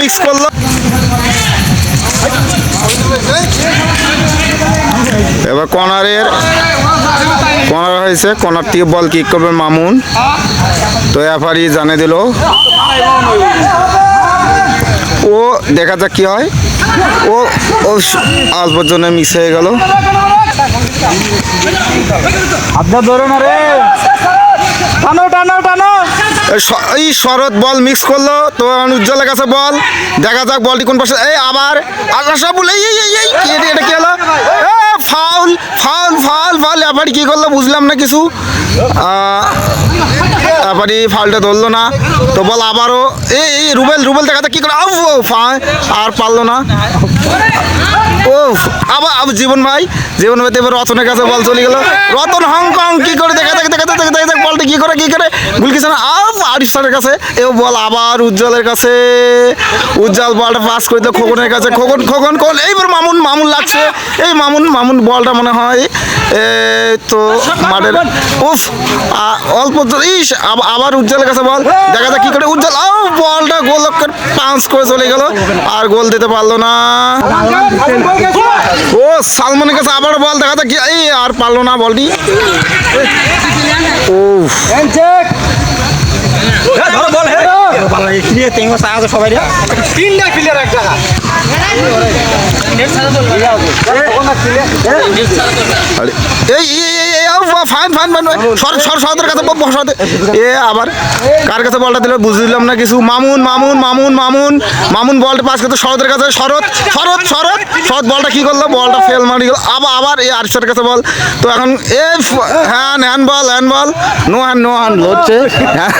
Mix করল। এবার কর্নারের কর্নার হয়েছে কর্নার থেকে বল কিক করবে মামুন। তো এফারি জানিয়ে দিল। ও দেখা যাক কি হয়। ও ও অল্প জন্য মিস হয়ে গেল। আপনার ধরো না রে। এই শরৎ বল মিক্স করল তো উজ্জ্বলের কাছে বল। দেখা যাক বলটি কোন পাশে এই আবার আশাফুল এই এই এই এটা- কি হলো? ফাউল ফাউল ফাউল ফাউল এবার কি করল বুঝলাম না কিছু। এবারই ফাউলটা ধরলো না। তো বল আবারও এই রুবেল রুবেল দেখা যাক কি করে আর পারল না। আবার জীবন ভাই জীবন ভাই তো এবার রতনের কাছে বল চলে গেল। রতন হংকং কি করে দেখা যাক দেখা যাক দেখা যাক, বলটা কি করে কি করে? গুলকিছে না। আব আরিস্টারের কাছে এও বল আবার উজ্জ্বলের কাছে। উজ্জ্বল বলটা পাস করে দিল খোকনের কাছে। খোকন খোকন খোকন এইবার মামুন মামুন লাগছে। এই মামুন মামুন বলটা মনে হয় তো মাঠের উফ অল্প ইস আব- আবার উজ্জ্বলের কাছে বল। দেখা যাক কি করে। উজ্জ্বল বলটা গোল পাঁচ করে চলে গেল। আর গোল দিতে পারল না। ও সালমানের কাছে আবার বল দেখা যাক এই আর পারল না বলটি। ও বল হে ভালো এখানে তেঙ্গো সাগা সবাই রে তিনটা প্লেয়ার এক জায়গা আরে, এই ফাইন ফাইন ফাইন সর সর সরদের কাছে বল, সর এ আবার কার কাছে বলটা দিল? বুঝলাম না কিছু। মামুন মামুন মামুন মামুন। মামুন বলটা পাস করতে শরতের কাছে। শরৎ শরৎ শরৎ শরৎ বলটা কি করল? বলটা ফেল মারি গেল। আবার আবার এই আরিসের কাছে বল। তো এখন এ হ্যান handball handball. No hand no hand হচ্ছে। হ্যাঁ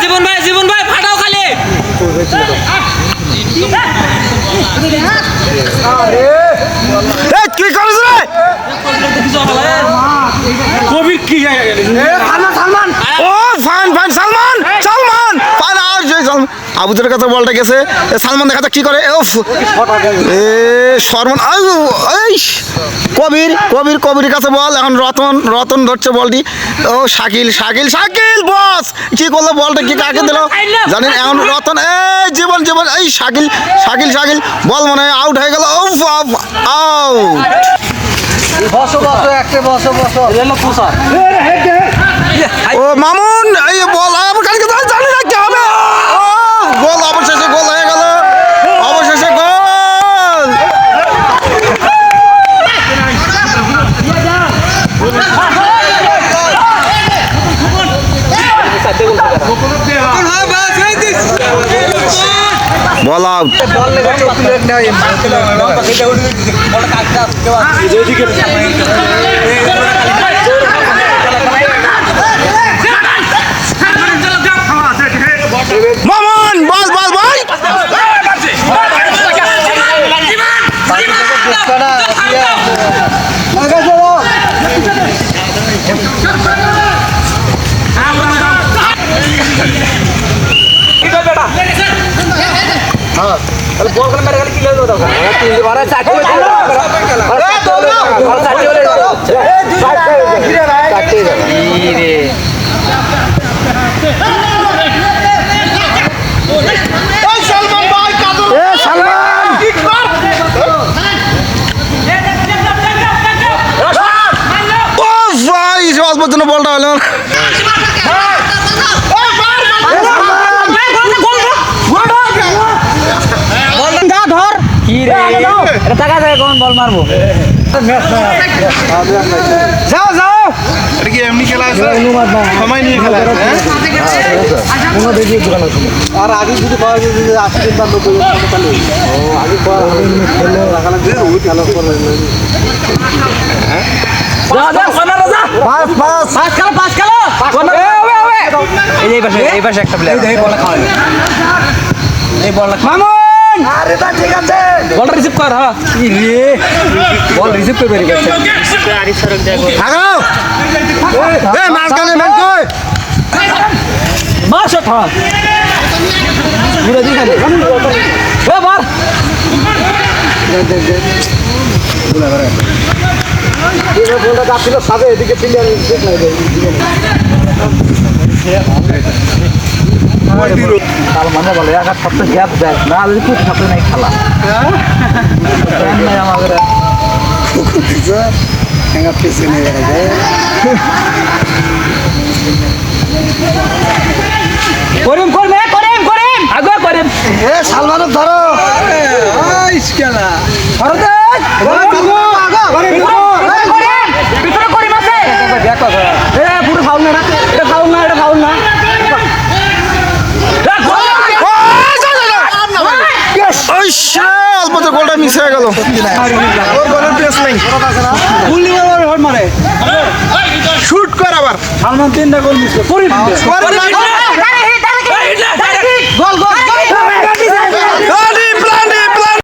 জীবন ভাই জীবন ভাই ফাটাও খালি কি করিস রে কবির কি সালমান সালমান ও fine fine Salman Salman fine আর যে সালমান আবুদের কাছে বলটা গেছে। সালমান দেখা যাক কি করে? উফ। এ শর্মন আউ, কবির কবির কবির কাছে বল এখন রতন রতন ধরছে বলটি। ও শাকিল শাকিল শাকিল বস! কি করল বলটা? কি কাকে দিল? জানেন এখন রতন এই জীবন জীবন এই শাকিল শাকিল শাকিল বল মনে হয় আউট হয়ে গেল। ও আউট বসো বসো একটা বসো বসো। ও মামুন এই বল আমার কালকে তো জানি না কি হবে ও, গোল অবশেষে গোল হয়ে গেল অবশেষে গোল বল আউট ও ভাই সে অল্প জন্য বলটা হলো ধর কি রে এটা টাকা যায় কোন বল মারবো? যাও যাও। এটা কি এমনি খেলা আছে? সময় নিয়ে খেলা আছে হ্যাঁ? আর আগে যদি পাওয়া যায় যদি আশি দিন বা নব্বই দিন তাহলে ও আগে পাওয়া খেলে। রাখা লাগবে ওই খেলা করে পাঁচ পাঁচ পাঁচ খেলো পাঁচ খেলো। এই পাশে এই পাশে একটা প্লেয়ার এই বলটা খাওয়াবে এই বলটা মামুন বল রিসিভ কর হ্যাঁ। ই রে বল রিসিভ করে বেরিয়ে গেছে আগাও এ মাঝখানে ম্যাচ কই? মার শট হ্যাঁ পুরো দিখানে এ মার কাল মানে বলে এক এক সপ্তাহ গ্যাপ দেয়। না যদি খুব নাই খেলা। আমাদের করিম আগে করিম এ সালমানের ধরো ভিতরে করিম আছে এ পুরো ফাউল না এটা ফাউল না এটা ফাউল না ওই শে অল্প তো গোলটা মিস হয়ে গেল শুট কর আবার। সালমান তিনটা গোল মিস করে করে গোল গোল।